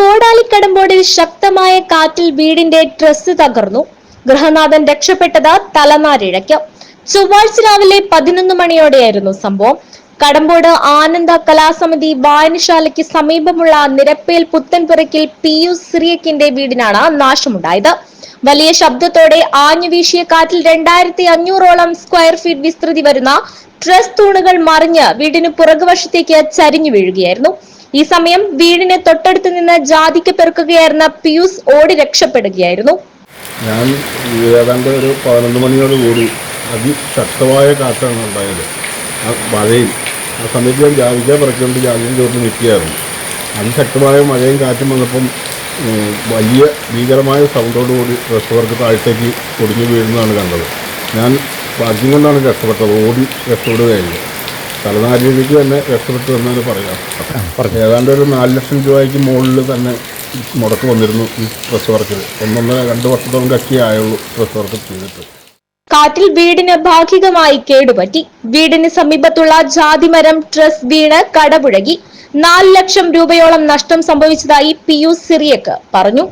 കോടാലിക്കടമ്പോടിൽ ശക്തമായ കാറ്റിൽ വീടിന്റെ ട്രസ് തകർന്നു. ഗൃഹനാഥൻ രക്ഷപ്പെട്ടത് തലനാരിഴയ്ക്ക്. ചൊവ്വാഴ്ച രാവിലെ പതിനൊന്ന് മണിയോടെയായിരുന്നു സംഭവം. കടമ്പോട് ആനന്ദ കലാസമിതി വായനശാലയ്ക്ക് സമീപമുള്ള നിരപ്പേൽ പുത്തൻപുറയ്ക്കിൽ പി യു സിറിയക്കിന്റെ വീടിനാണ് നാശമുണ്ടായത്. വലിയ ശബ്ദത്തോടെ ആഞ്ഞു വീശിയ കാറ്റിൽ രണ്ടായിരത്തി അഞ്ഞൂറോളം സ്ക്വയർ ഫീറ്റ് വിസ്തൃതി വരുന്ന ട്രസ് തൂണുകൾ മറിഞ്ഞ് വീടിന് പുറകുവശത്തേക്ക് ചരിഞ്ഞു വീഴുകയായിരുന്നു. ഈ സമയം വീടിന് തൊട്ടടുത്ത് നിന്ന് ജാതിക്ക് പെറുക്കുകയായിരുന്ന പിയൂസ് ഓടി രക്ഷപ്പെടുകയായിരുന്നു. ഞാൻ ഏതാണ്ട് ഒരു പതിനൊന്ന് മണിയോട് കൂടി അതിശക്തമായ കാറ്റാണ് ഉണ്ടായത്. ആ മഴയും ആ സമയത്ത് ഞാൻ ജാതിക്ക പറിക്കൊണ്ട് ജാതിയും ചോർന്ന് നിൽക്കുകയായിരുന്നു. അതിശക്തമായ മഴയും കാറ്റും വന്നപ്പം വലിയ ഭീകരമായ സൗണ്ടോട് കൂടി ഡ്രസ് വർക്ക് താഴത്തേക്ക് പൊടിഞ്ഞു വീഴുന്നതാണ് കണ്ടത്. ഞാൻ ഭാഗ്യം കൊണ്ടാണ് രക്ഷപ്പെട്ടത്. ഓടി രക്ഷപ്പെടുകയായിരുന്നു. തലനാരിഴയ്ക്ക് തന്നെ രക്ഷപ്പെട്ടു എന്നാണ് പറയാം ഏതാണ്ട് ഒരു നാല് ലക്ഷം രൂപയ്ക്ക് മുകളിൽ തന്നെ മുടക്ക് വന്നിരുന്നു ഈ ഡ്രസ് വർക്കിൽ. ഒന്നൊന്നര രണ്ട് വർഷത്തോളം ആയുള്ളൂ ഡ്രസ് വർക്ക് ചെയ്തിട്ട്. കാറ്റിൽ വീടിന് ഭാഗികമായി കേടുപറ്റി. വീടിന് സമീപത്തുള്ള ജാതിമരം ട്രസ് വീണ് കടപുഴകി. നാല് ലക്ഷം രൂപയോളം നഷ്ടം സംഭവിച്ചതായി പിയു സിറിയക്ക് പറഞ്ഞു.